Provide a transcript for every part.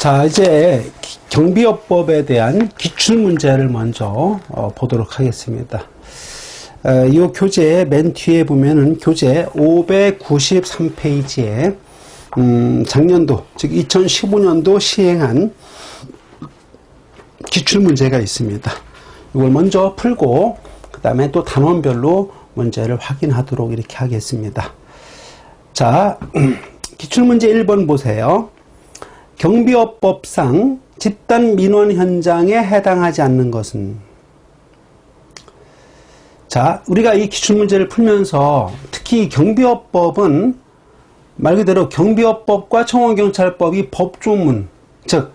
자, 이제 경비업법에 대한 기출 문제를 먼저 어, 보도록 하겠습니다. 어, 이 교재 맨 뒤에 보면은 교재 593페이지에 음, 작년도 즉 2015년도 시행한 기출 문제가 있습니다. 이걸 먼저 풀고 그 다음에 또 단원별로 문제를 확인하도록 이렇게 하겠습니다. 자, 기출문제 1번 보세요. 경비업법상 집단 민원 현장에 해당하지 않는 것은 자, 우리가 이 기출문제를 풀면서 특히 경비업법은 말 그대로 경비업법과 청원경찰법이 법조문, 즉,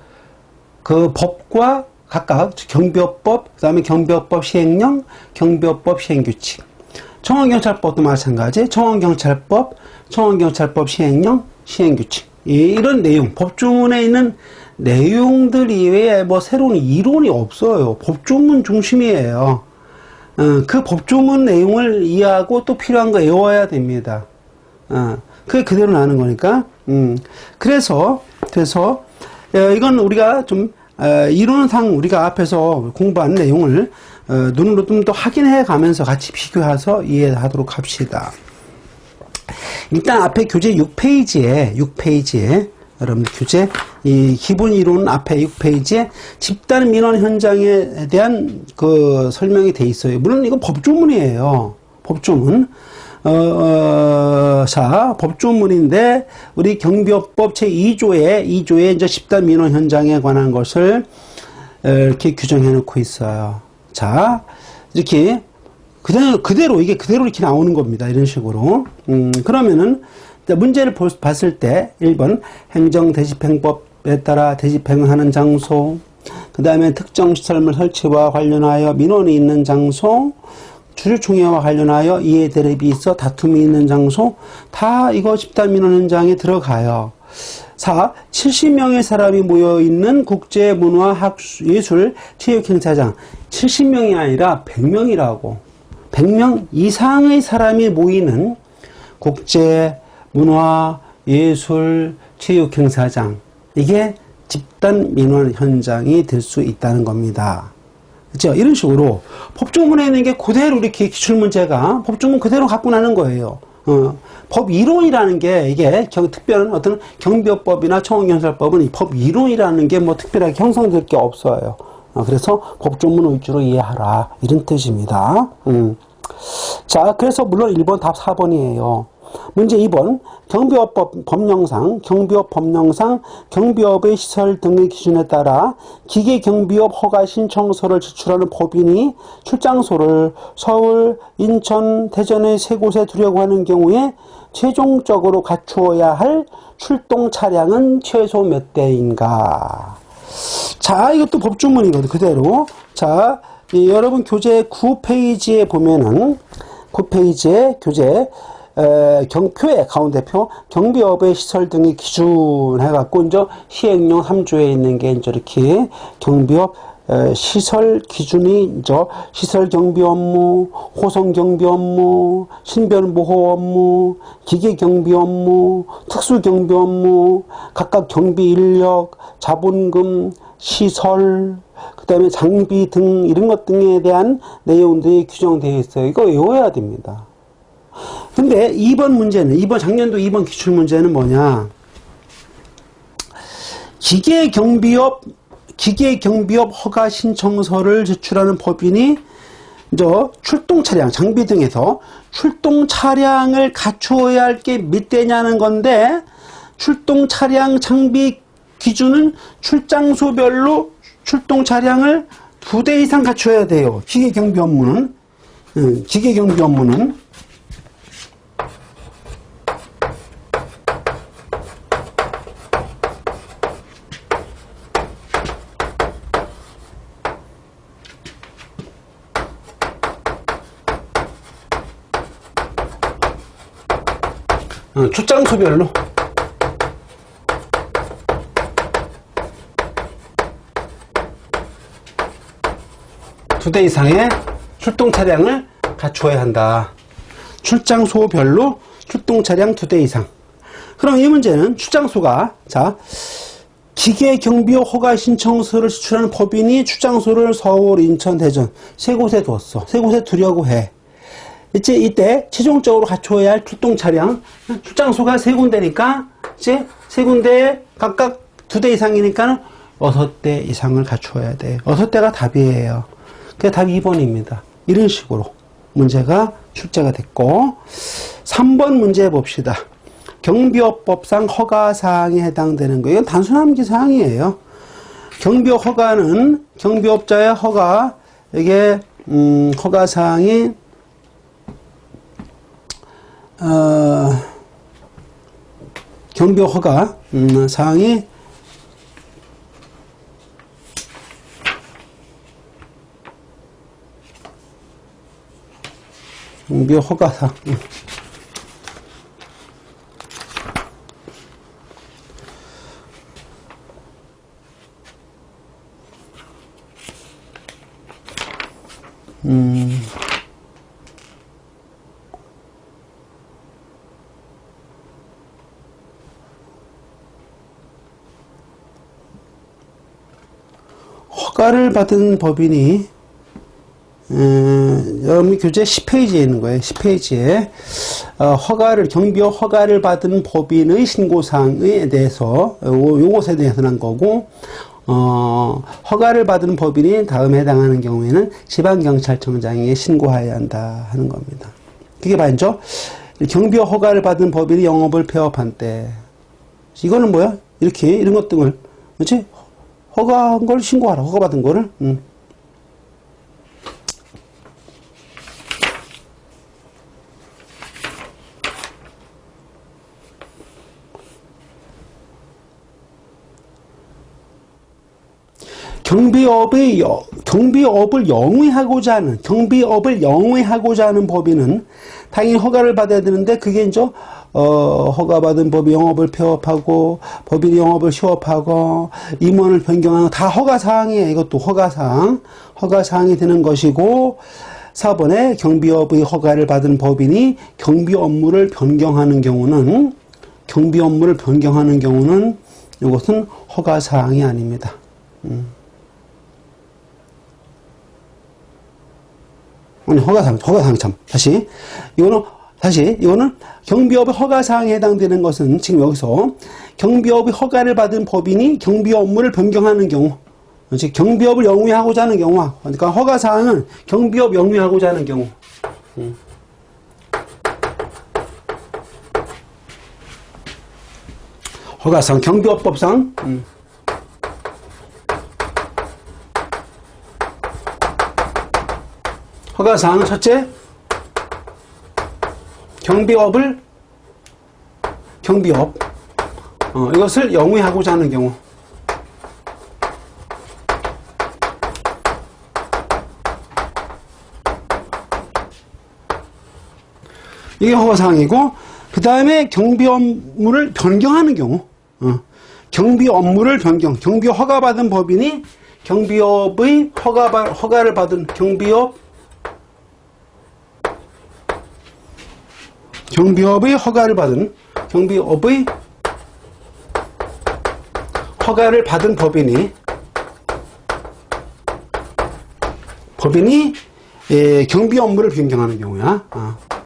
그 법과 각각 경비업법, 그 다음에 경비업법 시행령, 경비업법 시행규칙. 청원경찰법도 마찬가지, 청원경찰법, 청원경찰법 시행령, 시행규칙. 이런 내용, 법조문에 있는 내용들 이외에 뭐 새로운 이론이 없어요. 법조문 중심이에요. 어, 그 법조문 내용을 이해하고 또 필요한 거 외워야 됩니다. 어, 그게 그대로 나는 거니까. 음, 그래서, 그래서, 어, 이건 우리가 좀, 어, 이론상 우리가 앞에서 공부한 내용을 어, 눈으로 좀 더 확인해 가면서 같이 비교해서 이해하도록 합시다. 일단 앞에 교재 6페이지에 6페이지에 여러분 교재 이 기본 이론 앞에 6페이지에 집단 민원 현장에 대한 그 설명이 돼 있어요. 물론 이건 법조문이에요. 법조문. 어, 어, 자, 법조문인데, 우리 경비업법 제2조에, 2조에 이제 집단 민원 현장에 관한 것을 어, 이렇게 규정해 놓고 있어요. 자, 이렇게 그대로, 그대로, 이게 그대로 이렇게 나오는 겁니다. 이런 식으로. 음, 그러면은, 문제를 볼- 봤을 때, 1번, 행정 대집행법에 따라 대집행을 하는 장소, 그 다음에 특정 시설물 설치와 관련하여 민원이 있는 장소, 주주총회와 관련하여 이해 대립이 있어 다툼이 있는 장소, 다 이거 집단 민원 현장에 들어가요. 4. 70명의 사람이 모여 있는 국제문화 학술 예술 체육 행사장. 70명이 아니라 100명이라고. 100명 이상의 사람이 모이는 국제 문화 예술 체육 행사장 이게 집단 민원 현장이 될 수 있다는 겁니다. 그렇죠? 이런 식으로 법조문에 있는 게 그대로 이렇게 기출 문제가 법조문 그대로 갖고 나는 거예요. 어, 법 이론이라는 게 이게 경, 특별한 어떤 경비업법이나 청원경찰법은 이법 이론이라는 게 뭐 특별하게 형성될 게 없어요. 어, 그래서 법조문 위주로 이해하라 이런 뜻입니다. 음. 자, 그래서 물론 1번 답 4번이에요. 문제 2번 경비업법 법령상 경비업 법령상 경비업의 시설 등의 기준에 따라 기계 경비업 허가 신청서를 제출하는 법인이 출장소를 서울, 인천, 대전의 세 곳에 두려고 하는 경우에 최종적으로 갖추어야 할 출동 차량은 최소 몇 대인가? 자, 이것도 법조문이거든, 그대로. 자, 이 여러분 교재 9페이지에 보면은, 9페이지에 교재, 에, 경표에, 가운데 표, 경비업의 시설 등의 기준 해갖고, 이제 시행령 3조에 있는 게 이제 이렇게 경비업, 에, 시설 기준이 이제 시설 경비 업무, 호송 경비 업무, 신변 보호 업무, 기계 경비 업무, 특수 경비 업무, 각각 경비 인력, 자본금, 시설, 그 다음에 장비 등 이런 것 등에 대한 내용들이 규정되어 있어요. 이거 외워야 됩니다. 근데 2번 문제는, 2번, 작년도 2번 기출 문제는 뭐냐? 기계 경비업, 기계 경비업 허가 신청서를 제출하는 법인이 이제 출동 차량, 장비 등에서 출동 차량을 갖추어야 할게몇 대냐는 건데 출동 차량 장비 기준은 출장소별로 출동 차량을 두 대 이상 갖춰야 돼요. 기계 경비 업무는 음, 기계 경비 업무는 어, 출장소별로 두 대 이상의 출동 차량을 갖추어야 한다. 출장소별로 출동 차량 두 대 이상. 그럼 이 문제는 출장소가 자 기계 경비호 허가 신청서를 제출하는 법인이 출장소를 서울, 인천, 대전 세 곳에 뒀어. 세 곳에 두려고 해. 이제 이때 최종적으로 갖춰야 할 출동 차량 출장소가 세 군데니까 이제 세 군데 각각 두 대 이상이니까는 여섯 대 이상을 갖춰야 돼. 여섯 대가 답이에요. 그게 답이 2번입니다. 이런 식으로 문제가 출제가 됐고 3번 문제 봅시다. 경비업법상 허가사항에 해당되는 거. 이건 단순 암기사항이에요. 경비업 허가는 경비업자의 허가, 이게, 음, 허가사항이, 어, 경비업 허가, 음, 사항이, 경비업 허가 사항. 음. 허가를 받은 법인이 음, 여러분 교재 10페이지에 있는 거예요. 10페이지에 어, 허가를 경비업 허가를 받은 법인의 신고사항에 대해서 요, 요것에 대해서는 한 거고 어, 허가를 받은 법인이 다음에 해당하는 경우에는 지방경찰청장에 신고해야 한다 하는 겁니다. 그게 말이죠. 경비업 허가를 받은 법인이 영업을 폐업한 때 이거는 뭐야? 이렇게 이런 것 등을 그렇지? 허가한 걸 신고하라. 허가받은 거를. 음. 경비업의 여- 경비업을 영위하고자 하는 경비업을 영위하고자 하는 법인은 당연히 허가를 받아야 되는데 그게 이제 어, 허가받은 법이 영업을 폐업하고 법인이 영업을 휴업하고 임원을 변경하는 다 허가 사항이에요. 이것도 허가 사항, 허가 사항이 되는 것이고 4번에 경비업의 허가를 받은 법인이 경비 업무를 변경하는 경우는 경비 업무를 변경하는 경우는 이것은 허가 사항이 아닙니다. 아니 허가사항, 허가사항 참. 다시 이거는 다시 이거는 경비업의 허가사항에 해당되는 것은 지금 여기서 경비업의 허가를 받은 법인이 경비 업무를 변경하는 경우, 즉 경비업을 영위하고자 하는 경우, 그러니까 허가사항은 경비업 영위하고자 하는 경우. 음. 허가사항, 경비업법상. 음. 허가사항은 첫째, 경비업을, 경비업, 어, 이것을 영위하고자 하는 경우. 이게 허가사항이고, 그 다음에 경비 업무를 변경하는 경우, 어, 경비 업무를 변경, 경비 허가받은 법인이 경비업의 허가, 허가를 받은 경비업 경비업의 허가를 받은 경비업의 허가를 받은 법인이 법인이 예, 경비 업무를 변경하는 경우야. 어.